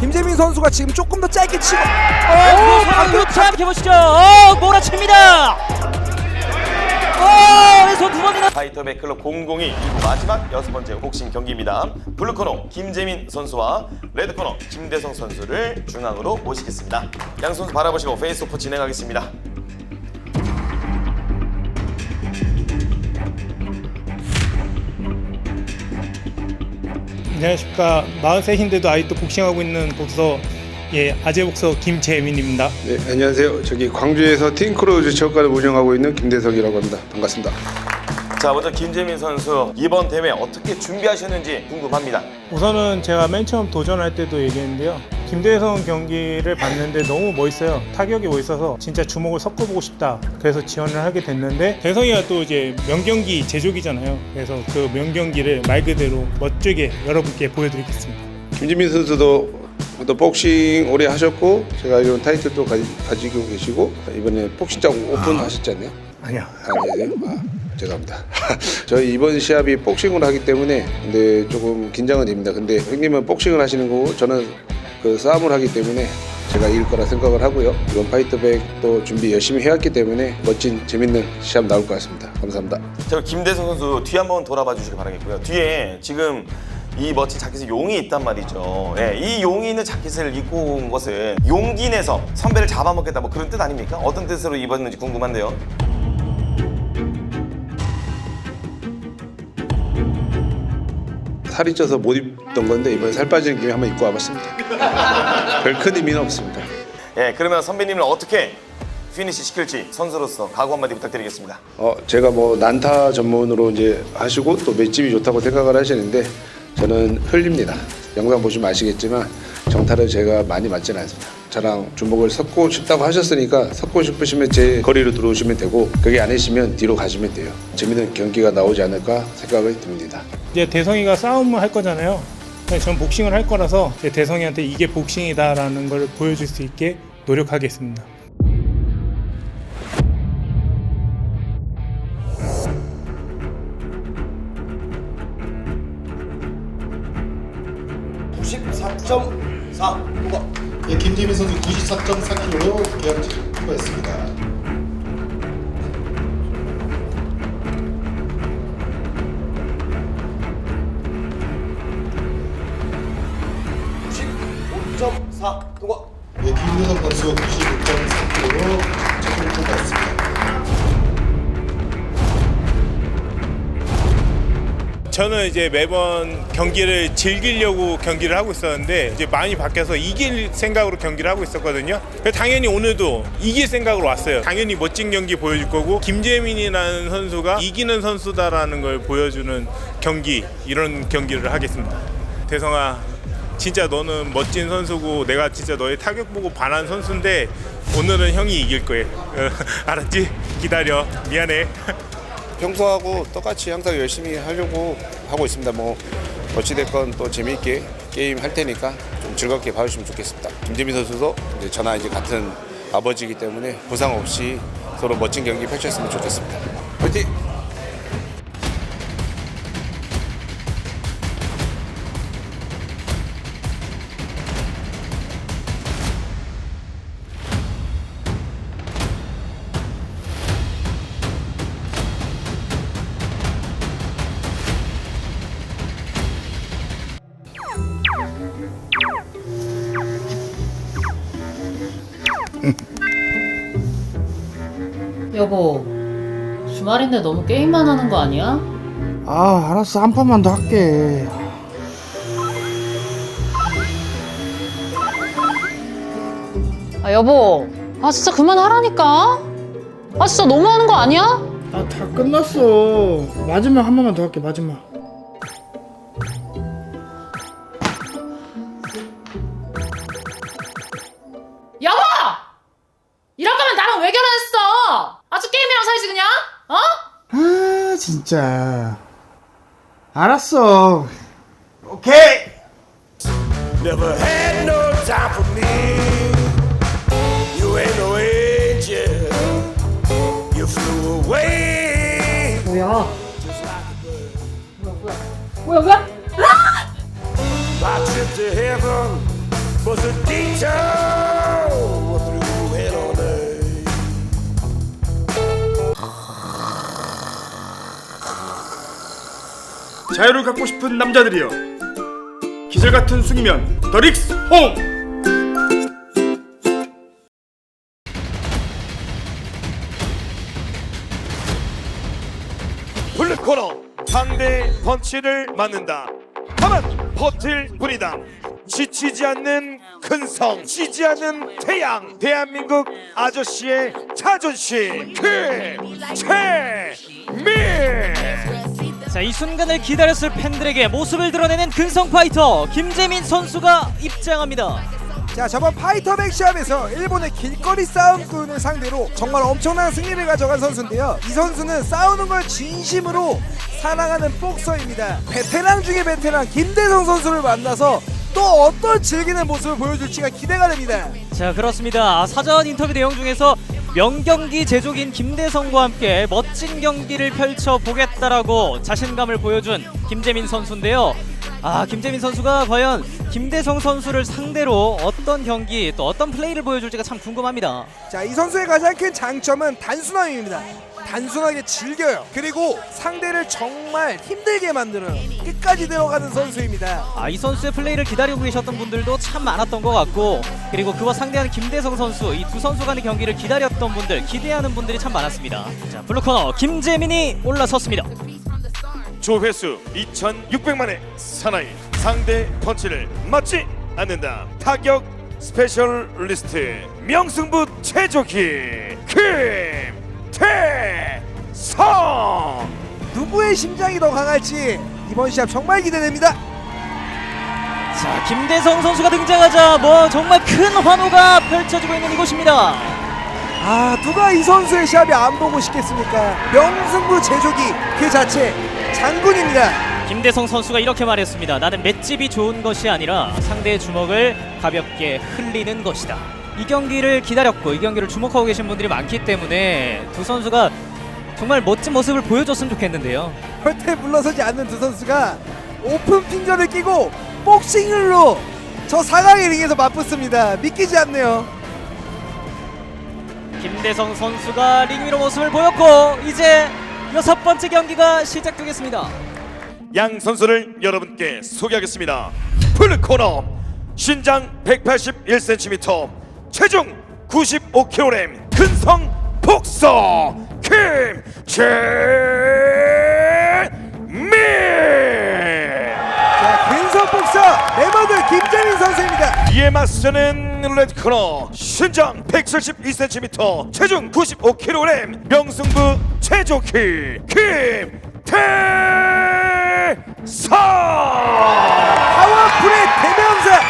김재민 선수가 지금 조금 더 짧게 치고 오, 상황 교차 해보시죠. 어, 몰아칩니다. 어, 왼손 두 번이나. 파이터 백 클럽 002 일부 마지막 여섯 번째 복싱 경기입니다. 블루 코너 김재민 선수와 레드 코너 김대성 선수를 중앙으로 모시겠습니다. 양 선수 바라보시고 페이스오프 진행하겠습니다. 안녕하십니까 43인데도 아직도 복싱하고 있는 복서 예 아재 복서 김재민입니다. 네, 안녕하세요. 저기 광주에서 팀크루즈 체육관을 운영하고 있는 김대석이라고 합니다. 반갑습니다. 자 먼저 김재민 선수 이번 대회 어떻게 준비하셨는지 궁금합니다. 우선은 제가 맨 처음 도전할 때도 얘기했는데요. 김대성 경기를 봤는데 너무 멋있어요. 타격이 멋있어서 진짜 주먹을 섞어보고 싶다. 그래서 지원을 하게 됐는데 대성이가 또 이제 명경기 제조기잖아요. 그래서 그 명경기를 말 그대로 멋지게 여러분께 보여드리겠습니다. 김지민 선수도 또 복싱 오래 하셨고 제가 알기로는 타이틀도 가, 가지고 계시고 이번에 복싱장 오픈 하셨지 않나요? 아니요. 아니에요? 아, 죄송합니다. 저희 이번 시합이 복싱을 하기 때문에 근데 조금 긴장은 됩니다. 근데 형님은 복싱을 하시는 거고 저는 그 싸움을 하기 때문에 제가 이길 거라 생각을 하고요. 이번 파이터백도 준비 열심히 해왔기 때문에 멋진 재밌는 시합 나올 것 같습니다. 감사합니다. 자 김대성 선수 뒤 한번 돌아봐 주시기 바라겠고요. 뒤에 지금 이 멋진 자켓에 용이 있단 말이죠. 예, 이 용이 있는 자켓을 입고 온 것은 용기 내서 선배를 잡아먹겠다 뭐 그런 뜻 아닙니까? 어떤 뜻으로 입었는지 궁금한데요. 살이 쪄서 못 입던 건데 이번에 살 빠지는 김에 한번 입고 와봤습니다. 별 큰 의미는 없습니다. 예, 그러면 선배님을 어떻게 피니시 시킬지 선수로서 각오 한마디 부탁드리겠습니다. 어, 제가 뭐 난타 전문으로 이제 하시고 또 맷집이 좋다고 생각을 하시는데 저는 흘립니다. 영상 보시면 아시겠지만 정타를 제가 많이 맞지는 않습니다. 저랑 주먹을 섞고 싶다고 하셨으니까 섞고 싶으시면 제 거리로 들어오시면 되고 그게 아니시면 뒤로 가시면 돼요. 재밌는 경기가 나오지 않을까 생각이 듭니다. 이제 대성이가 싸움을 할 거잖아요. 근데 전 복싱을 할 거라서 대성이한테 이게 복싱이다라는 걸 보여줄 수 있게 노력하겠습니다. 네, 김재민 선수 94.4kg로 계약직을 통과했습니다. 네, 김유성 선수 95.4kg 저는 이제 매번 경기를 즐기려고 경기를 하고 있었는데 이제 많이 바뀌어서 이길 생각으로 경기를 하고 있었거든요. 당연히 오늘도 이길 생각으로 왔어요. 당연히 멋진 경기 보여줄 거고 김재민이라는 선수가 이기는 선수다라는 걸 보여주는 경기 이런 경기를 하겠습니다. 대성아 진짜 너는 멋진 선수고 내가 진짜 너의 타격 보고 반한 선수인데 오늘은 형이 이길 거예요. 알았지? 기다려. 미안해. 평소하고 똑같이 항상 열심히 하려고 하고 있습니다. 뭐 어찌됐건 또 재미있게 게임 할 테니까 좀 즐겁게 봐주시면 좋겠습니다. 김재민 선수도 이제 저나 이제 같은 아버지이기 때문에 부상 없이 서로 멋진 경기 펼쳤으면 좋겠습니다. 화이팅! 여보, 주말인데 너무 게임만 하는 거 아니야? 아 알았어 한 판만 더 할게 아, 여보. 아, 진짜 그만하라니까? 아, 진짜 너무 하는 거 아니야? 아 다 끝났어 마지막 한 번만 더 할게 마지막 알았어 오케이 Never had no time for me. You ain't no angel. You flew away. 뭐야? 뭐야, 뭐야? 뭐야, 뭐야? My trip to heaven was 자유를 갖고 싶은 남자들이여 기절 같은 숙이면 더 릭스 홈 블루코너 상대 펀치를 맞는다. 다만 버틸 뿐이다. 지치지 않는 근성, 지지 않는 태양, 대한민국 아저씨의 자존심, 그 최민. 자, 이 순간을 기다렸을 팬들에게 모습을 드러내는 근성 파이터 김재민 선수가 입장합니다. 자 저번 파이터백 시합에서 일본의 길거리 싸움꾼을 상대로 정말 엄청난 승리를 가져간 선수인데요 이 선수는 싸우는 걸 진심으로 사랑하는 복서입니다 베테랑 중에 베테랑 김대성 선수를 만나서 또 어떤 즐기는 모습을 보여줄지가 기대가 됩니다 자, 그렇습니다. 사전 인터뷰 내용 중에서 명경기 제조기인 김대성과 함께 멋진 경기를 펼쳐 보겠다라고 자신감을 보여준 김재민 선수인데요. 아, 김재민 선수가 과연 김대성 선수를 상대로 어떤 경기 또 어떤 플레이를 보여줄지가 참 궁금합니다. 자 이 선수의 가장 큰 장점은 단순함입니다 단순하게 즐겨요 그리고 상대를 정말 힘들게 만들어요 끝까지 들어가는 선수입니다 아, 이 선수의 플레이를 기다리고 계셨던 분들도 참 많았던 것 같고 그리고 그와 상대하는 김대성 선수 이 두 선수 간의 경기를 기다렸던 분들 기대하는 분들이 참 많았습니다. 자, 블루코너 김재민이 올라섰습니다. 조회수 2,600만의 사나이 상대 펀치를 맞지 않는다. 타격 스페셜리스트 명승부 최조기 김 태성. 누구의 심장이 더 강할지 이번 시합 정말 기대됩니다 자, 김대성 선수가 등장하자 뭐 정말 큰 환호가 펼쳐지고 있는 이곳입니다. 아 누가 이 선수의 시합이 안 보고 싶겠습니까 명승부 제조기 그 자체 장군입니다 김대성 선수가 이렇게 말했습니다. 나는 맷집이 좋은 것이 아니라 상대의 주먹을 가볍게 흘리는 것이다. 이 경기를 기다렸고 이 경기를 주목하고 계신 분들이 많기 때문에 두 선수가 정말 멋진 모습을 보여줬으면 좋겠는데요. 절대 물러서지 않는 두 선수가 오픈 핑거를 끼고 복싱을로 저 사강의 링에서 맞붙습니다 믿기지 않네요 김대성 선수가 링 위로 모습을 보였고 이제 여섯 번째 경기가 시작되겠습니다. 양 선수를 여러분께 소개하겠습니다. 풀코너 신장 181cm, 체중 95kg, 근성 복서 김재민. 자 근성 복서 레버드 김재민 선수입니다 이에 맞서는 레드코너 신장 172cm, 체중 95kg, 명승부 최조키 김태성. 파워풀의 대명사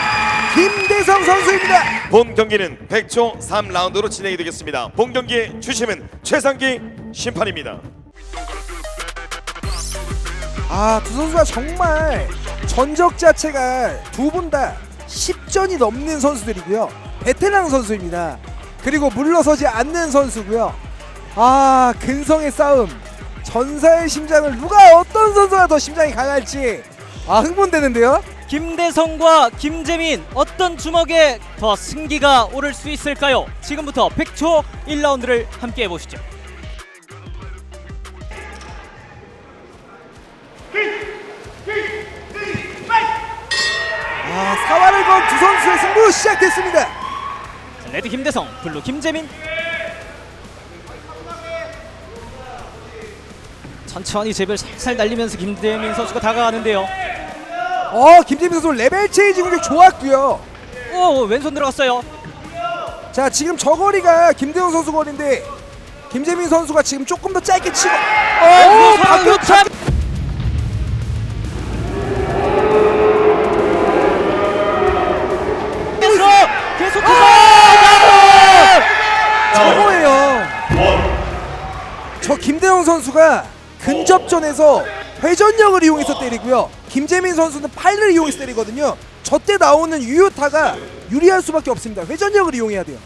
김대성 선수입니다 본 경기는 100초 3라운드로 진행이 되겠습니다. 본 경기의 주심은 최상기 심판입니다. 아 두 선수가 정말 전적 자체가 두 분 다 10전이 넘는 선수들이고요 베테랑 선수입니다 그리고 물러서지 않는 선수고요 아 근성의 싸움 전사의 심장을 누가 어떤 선수가 더 심장이 강할지 아 흥분되는데요 김대성과 김재민 어떤 주먹에 더 승기가 오를 수 있을까요? 지금부터 100초 1라운드를 함께 해보시죠. 아 사활을 건 두 선수의 승부 시작됐습니다 자, 레드 김대성, 블루 김재민. 천천히 제별 살살 날리면서 김재민 선수가 다가가는데요. 어 김재민 선수 레벨 체인지 공격 좋았고요 오 왼손 들어갔어요. 자 지금 저 거리가 김대성 선수 거리인데 김재민 선수가 지금 조금 더 짧게 치고 오, 오 방금 요참. 계속 계속해서 저거예요. 저 김대영 선수가 근접전에서 회전력을 이용해서 때리고요. 김재민 선수는 팔을 이용해서 때리거든요. 저 때 나오는 유효타가 유리할 수밖에 없습니다. 회전력을 이용해야 돼요.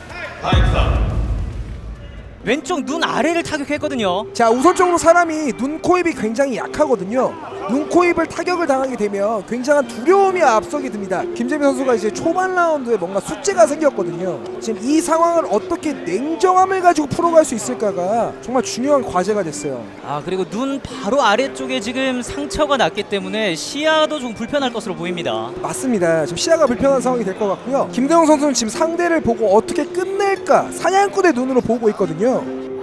왼쪽 눈 아래를 타격했거든요. 자 우선적으로 사람이 눈, 코, 입이 굉장히 약하거든요. 눈, 코, 입을 타격을 당하게 되면 굉장한 두려움이 앞서게 됩니다. 김재민 선수가 이제 초반 라운드에 뭔가 숙제가 생겼거든요. 지금 이 상황을 어떻게 냉정함을 가지고 풀어갈 수 있을까가 정말 중요한 과제가 됐어요. 아 그리고 눈 바로 아래쪽에 지금 상처가 났기 때문에 시야도 좀 불편할 것으로 보입니다. 맞습니다. 지금 시야가 불편한 상황이 될 것 같고요. 김대웅 선수는 지금 상대를 보고 어떻게 끝낼까 사냥꾼의 눈으로 보고 있거든요.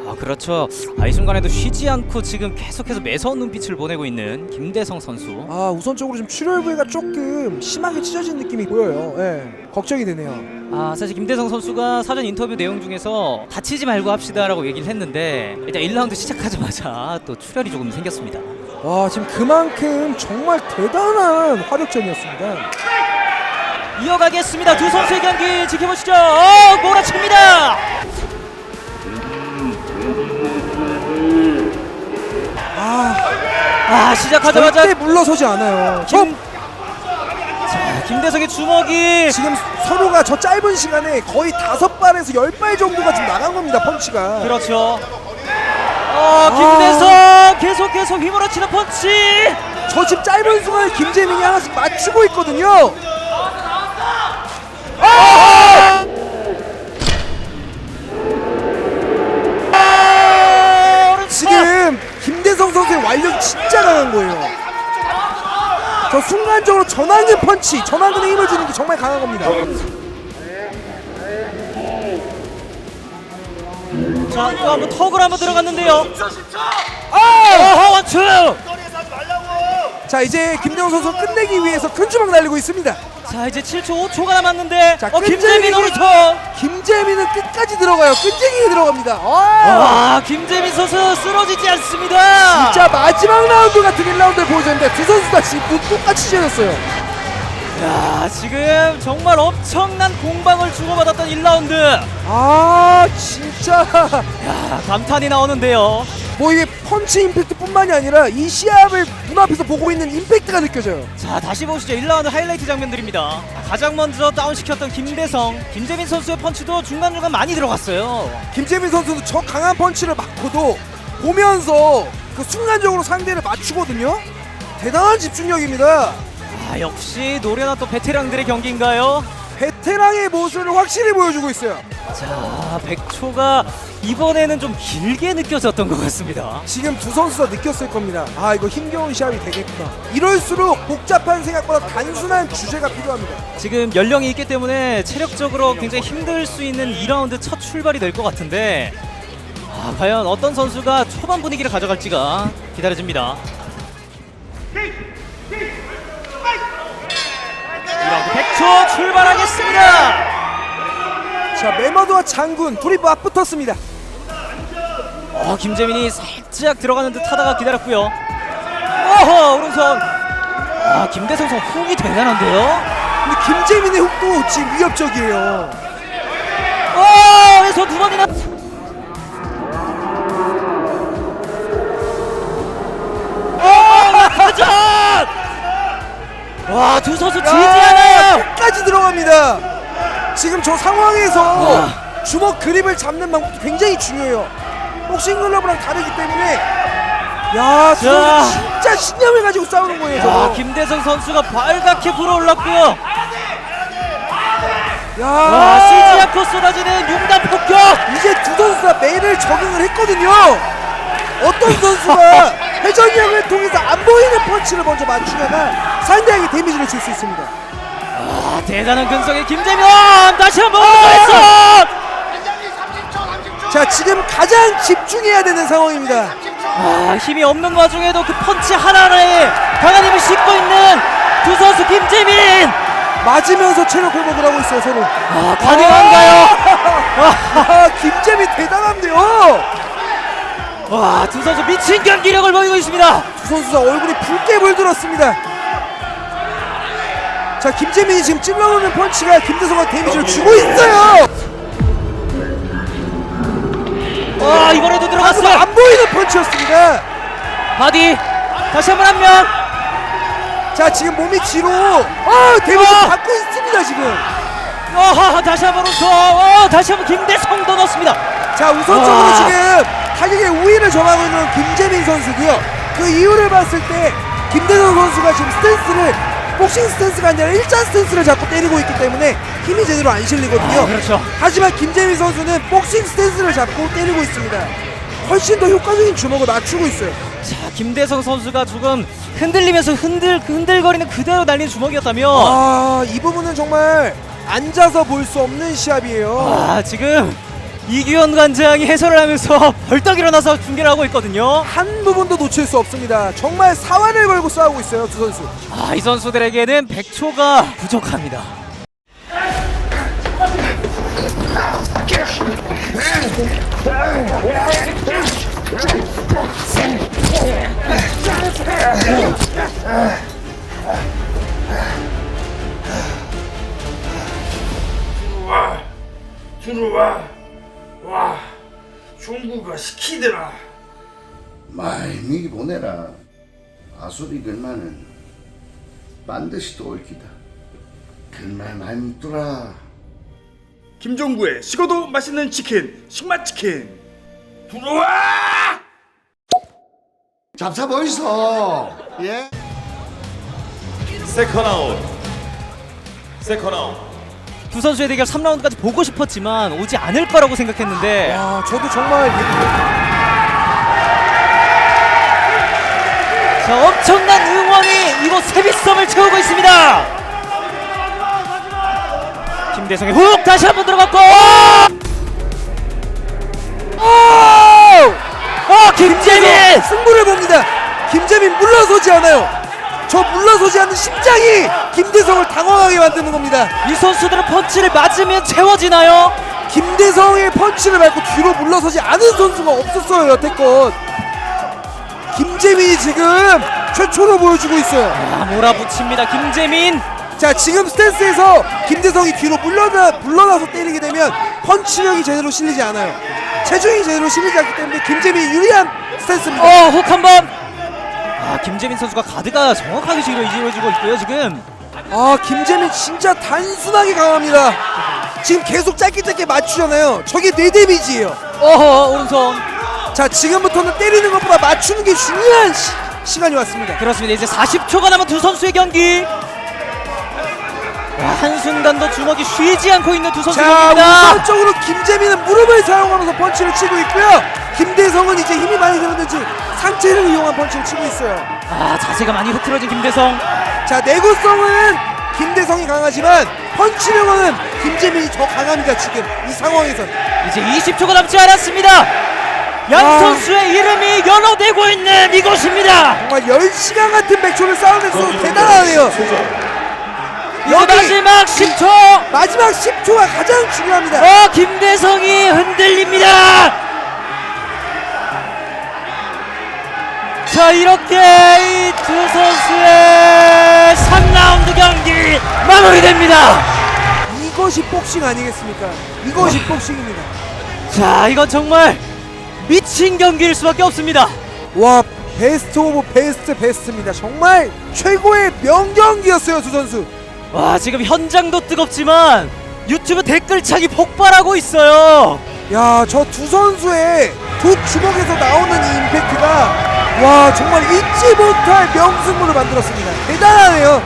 아 그렇죠. 아, 이 순간에도 쉬지 않고 지금 계속해서 매서운 눈빛을 보내고 있는 김대성 선수. 아 우선적으로 좀 출혈 부위가 조금 심하게 찢어진 느낌이 보여요. 예, 걱정이 되네요. 아 사실 김대성 선수가 사전 인터뷰 내용 중에서 다치지 말고 합시다라고 얘기를 했는데 일단 1라운드 시작하자마자 또 출혈이 조금 생겼습니다. 와 지금 그만큼 정말 대단한 화력전이었습니다. 이어가겠습니다. 두 선수의 경기 지켜보시죠. 어, 몰아칩니다. 아 시작하자마자 절대 물러서지 않아요. 김, 자, 김대성의 주먹이 지금 서로가 저 짧은 시간에 거의 다섯 발에서 열 발 정도가 지금 나간 겁니다 펀치가. 그렇죠. 어 김대성 계속 계속 휘몰아치는 펀치. 저 지금 짧은 순간에 김재민이 하나씩 맞추고 있거든요. 아, 완력이 진짜 강한 거예요. 저 순간적으로 전완근 펀치, 전완근에 힘을 주는 게 정말 강한 겁니다. 자, 또 한번 턱을 한번 들어갔는데요. 아! 원투! 자 이제 김대성 선수 끝내기 위해서 큰 주먹 날리고 있습니다. 자, 이제 7초, 5초가 남았는데. 자, 어, 김재민 끈질기게- 오른쪽. 김재민은 끝까지 들어가요. 끈질기게 들어갑니다. 아, 와, 김재민 선수 쓰러지지 않습니다. 진짜 마지막 라운드 같은 1라운드를 보여줬는데 두 선수 다 지금 눈 똑같이 찢어졌어요. 야, 지금 정말 엄청난 공방을 주고받았던 1라운드. 아 진짜 야, 감탄이 나오는데요. 뭐 이게 펀치 임팩트뿐만이 아니라 이 시합을 눈앞에서 보고 있는 임팩트가 느껴져요. 자, 다시 보시죠. 1라운드 하이라이트 장면들입니다. 가장 먼저 다운시켰던 김대성, 김재민 선수의 펀치도 중간중간 많이 들어갔어요. 김재민 선수도 저 강한 펀치를 맞고도 보면서 그 순간적으로 상대를 맞추거든요. 대단한 집중력입니다. 아, 역시 노련한 또 베테랑들의 경기인가요? 베테랑의 모습을 확실히 보여주고 있어요. 자, 100초가 이번에는 좀 길게 느껴졌던 것 같습니다. 지금 두 선수가 느꼈을 겁니다. 아 이거 힘겨운 시합이 되겠구나. 이럴수록 복잡한 생각보다 단순한 주제가 필요합니다. 지금 연령이 있기 때문에 체력적으로 굉장히 힘들 수 있는 2라운드 첫 출발이 될 것 같은데 아, 과연 어떤 선수가 초반 분위기를 가져갈지가 기다려집니다. 2라운드 100초 출발하겠습니다. 자 메머드와 장군 둘이 맞붙었습니다. 어, 김재민이 살짝 들어가는 듯 하다가 기다렸고요. 어허, 오른손. 아, 김대성 선수 훅이 대단한데요? 근데 김재민의 훅도 지금 위협적이에요. 어, 왼손 두 번이나. 두 선수 지지 않아요. 끝까지 들어갑니다. 지금 저 상황에서 주먹 그립을 잡는 방법도 굉장히 중요해요. 복싱 글러브랑 다르기 때문에 야, 두 자. 진짜 신념을 가지고 싸우는 거예요. 야, 저거. 김대성 선수가 발갛게 불어올랐고요. 야, 와, 쓰지 않고 쏟아지는 융단 폭격. 이제 두 선수가 매를 적응을 했거든요. 어떤 선수가 회전력을 통해서 안 보이는 펀치를 먼저 맞추면 상대에게 데미지를 줄 수 있습니다. 아, 대단한 근성의 김재민 다시 한번 오른손 자, 지금 가장 집중해야 되는 상황입니다. 아, 힘이 없는 와중에도 그 펀치 하나하나에 강한 힘을 싣고 있는 두 선수 김재민 맞으면서 체력 회복을 하고 있어요, 서로. 아, 가능한가요? 아, 김재민 대단한데요. 와, 두 선수 미친 경기력을 보이고 있습니다. 두 선수가 얼굴이 붉게 물들었습니다. 자, 김재민이 지금 찔러오는 펀치가 김대성한테 데미지를 주고 있어요. 와, 이번에도 하지만 들어갔어요. 안 보이는 펀치였습니다. 바디 다시 한 번 한 명. 자, 지금 몸이 뒤로 어, 데미지 어! 받고 있습니다, 지금. 어, 다시 한번 오른손. 어, 다시 한 번 김대성도 넣습니다. 자 우선적으로 와. 지금 타격의 우위를 점하고 있는 김재민 선수고요. 그 이유를 봤을 때 김대성 선수가 지금 스탠스를 복싱 스탠스가 아니라 일자 스탠스를 잡고 때리고 있기 때문에 힘이 제대로 안 실리거든요. 아, 그렇죠. 하지만 김재민 선수는 복싱 스탠스를 잡고 때리고 있습니다. 훨씬 더 효과적인 주먹을 맞추고 있어요. 자, 김대성 선수가 조금 흔들리면서 흔들 흔들거리는 그대로 날린 주먹이었다면 아, 이 부분은 정말 앉아서 볼 수 없는 시합이에요. 아, 지금 이규현 관장이 해설을 하면서 벌떡 일어나서 중계를 하고 있거든요. 한 부분도 놓칠 수 없습니다. 정말 사활을 걸고 싸우고 있어요, 두 선수. 아, 이 선수들에게는 100초가 부족합니다. 들어와. 와, 종구가 시키더라. 많이 미기 보내라. 아수리 글만은 반드시 또 옳기다. 글만 많이 묻더라. 김종구의 식어도 맛있는 치킨, 식맛 치킨. 들어와! 잡사 보이소. 예? 세컨 아웃. 세컨 아웃. 두 선수의 대결 3라운드까지 보고 싶었지만 오지 않을 거라고 생각했는데 아, 저도 정말 자, 엄청난 응원이 이곳 세비섬을 채우고 있습니다. 김대성의 훅 다시 한번 들어갔고 오! 어, 김재민! 승부를 봅니다. 김재민 물러서지 않아요. 저 물러서지 않는 심장이 김대성을 당황하게 만드는 겁니다. 이 선수들은 펀치를 맞으면 채워지나요? 김대성의 펀치를 밟고 뒤로 물러서지 않은 선수가 없었어요 여태껏. 김재민이 지금 최초로 보여주고 있어요. 아, 몰아붙입니다. 김재민. 자 지금 스탠스에서 김대성이 뒤로 물러나 물러나서 때리게 되면 펀치력이 제대로 실리지 않아요. 체중이 제대로 실리지 않기 때문에 김재민이 유리한 스탠스입니다. 어, 훅 한 번. 아, 김재민 선수가 가드가 정확하게 지금 이루어지고 있고요, 지금. 아 김재민 진짜 단순하게 강합니다. 지금 계속 짧게 짧게 맞추잖아요. 저게 뇌 데미지예요. 어허, 오른손. 자 지금부터는 때리는 것보다 맞추는 게 중요한 시, 시간이 왔습니다. 그렇습니다. 이제 40초가 남은 두 선수의 경기. 와, 한순간도 주먹이 쉬지 않고 있는 두 선수 자 경기입니다. 우선적으로 김재민은 무릎을 사용하면서 펀치를 치고 있고요. 김대성은 이제 힘이 많이 들었는지 상체를 이용한 펀치를 치고 있어요. 아, 자세가 많이 흐트러진 김대성. 자 내구성은 김대성이 강하지만 펀치력은 김재민이 더 강합니다 지금 이 상황에선. 이제 20초가 남지 않았습니다. 양 아. 선수의 이름이 연호되고 있는 이곳입니다. 정말 10시간 같은 백초를 쌓아냈어 대단하네요. 이제 여기 마지막 10초. 마지막 10초가 가장 중요합니다. 어, 김대성이 흔들립니다. 자, 이렇게 이 두 선수의 3라운드 경기 마무리됩니다. 이것이 복싱 아니겠습니까? 이것이 복싱입니다. 자, 이건 정말 미친 경기일 수밖에 없습니다. 와 베스트 오브 베스트 베스트입니다. 정말 최고의 명경기였어요 두 선수. 와, 지금 현장도 뜨겁지만 유튜브 댓글창이 폭발하고 있어요. 야 저 두 선수의 두 주먹에서 나오는 이 임팩트가 와 정말 잊지 못할 명승부를 만들었습니다. 대단하네요.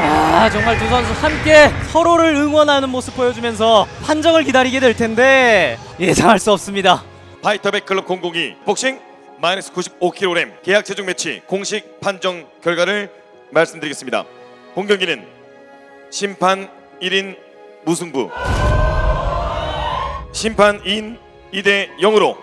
아, 정말 두 선수 함께 서로를 응원하는 모습 보여주면서 판정을 기다리게 될 텐데 예상할 수 없습니다. 파이터백 클럽 002 복싱 마이너스 95kg 계약 체중 매치 공식 판정 결과를 말씀드리겠습니다. 본 경기는 심판 1인 무승부 심판 2인 2대 0으로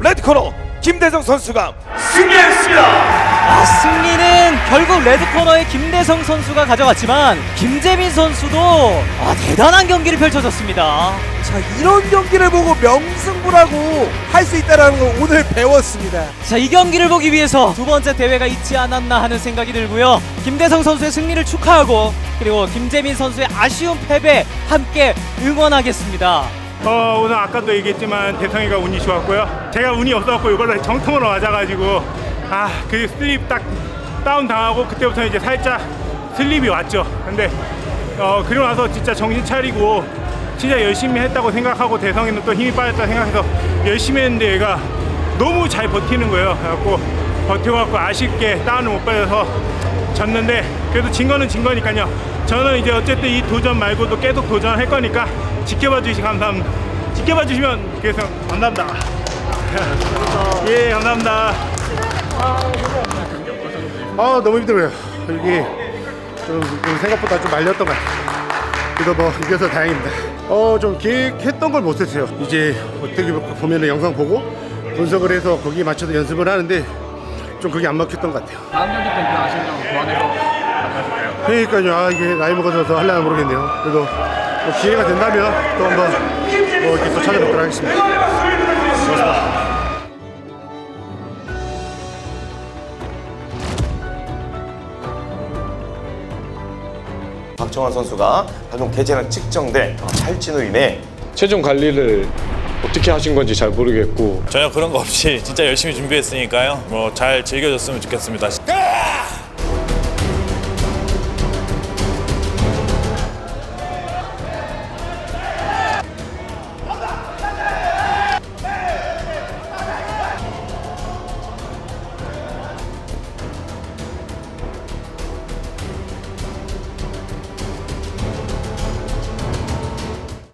레드 코너 김대성 선수가 승리했습니다. 아, 승리는 결국 레드코너의 김대성 선수가 가져갔지만 김재민 선수도 아, 대단한 경기를 펼쳐줬습니다. 자 이런 경기를 보고 명승부라고 할 수 있다라는 걸 오늘 배웠습니다. 자, 이 경기를 보기 위해서 두 번째 대회가 있지 않았나 하는 생각이 들고요. 김대성 선수의 승리를 축하하고 그리고 김재민 선수의 아쉬운 패배 함께 응원하겠습니다. 어, 오늘 아까도 얘기했지만 대성이가 운이 좋았고요. 제가 운이 없어갖고 이걸로 정통으로 맞아가지고 아그 스트립 딱 다운 당하고 그때부터 이제 살짝 슬립이 왔죠. 근데 어 그리고 나서 진짜 정신 차리고 진짜 열심히 했다고 생각하고 대성이는 또 힘이 빠졌다 생각해서 열심히 했는데 얘가 너무 잘 버티는 거예요. 그래갖고 버텨갖고 아쉽게 다운을 못 받아서 졌는데 그래도 진 거는 진 거니까요. 저는 이제 어쨌든 이 도전 말고도 계속 도전할 거니까 지켜봐 주시기 감사합니다. 지켜봐 주시면 그래서 감사합니다. 예, 감사합니다. 아 너무 힘들어요. 이게 좀 생각보다 좀 말렸던 것 같아요. 그래도 뭐 이겨서 다행입니다. 어 좀 계획했던 걸 못했어요. 이제 어떻게 보면 영상 보고 분석을 해서 거기에 맞춰서 연습을 하는데 좀 그게 안 먹혔던 것 같아요. 다음 경기 때는 아쉬운 점 보완해서 그러니까요. 아 이게 나이 먹어서 더 하려나 모르겠네요. 그래도 뭐 기회가 된다면 또 한번 뭐 이렇게 또 찾아뵙도록 하겠습니다. 고맙습니다. 박정환 선수가 방금 개체량 측정된 탈진으로 인해 체중 관리를 어떻게 하신 건지 잘 모르겠고 전혀 그런 거 없이 진짜 열심히 준비했으니까요. 뭐 잘 즐겨줬으면 좋겠습니다.